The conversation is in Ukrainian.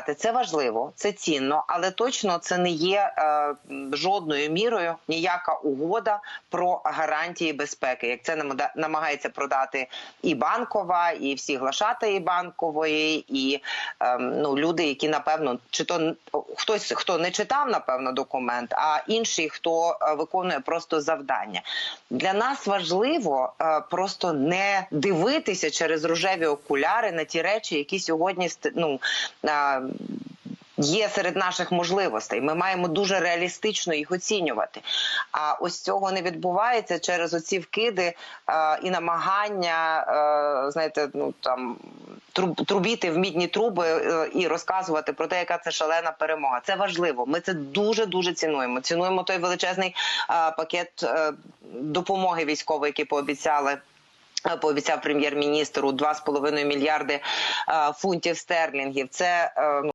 Це важливо, це цінно, але точно це не є е, жодною мірою ніяка угода про гарантії безпеки, як це намагається продати і банкова, і всі глашатаї банкової, і е, ну люди, які напевно чи то хтось хто не читав, напевно, документ, а інший, хто е, виконує просто завдання. Для нас важливо е, просто не дивитися через рожеві окуляри на ті речі, які сьогодні ну, е, є серед наших можливостей. Ми маємо дуже реалістично їх оцінювати. А ось цього не відбувається через оці вкиди е, і намагання, е, знаєте, ну там. труб- Трубіти в мідні труби е, і розказувати про те, яка це шалена перемога. Це важливо. Ми це дуже дуже цінуємо. Цінуємо той величезний е, пакет е, допомоги військової, який пообіцяли. Е, Пообіцяв прем'єр-міністр у 2,5 мільярди е, фунтів стерлінгів. Це е, ну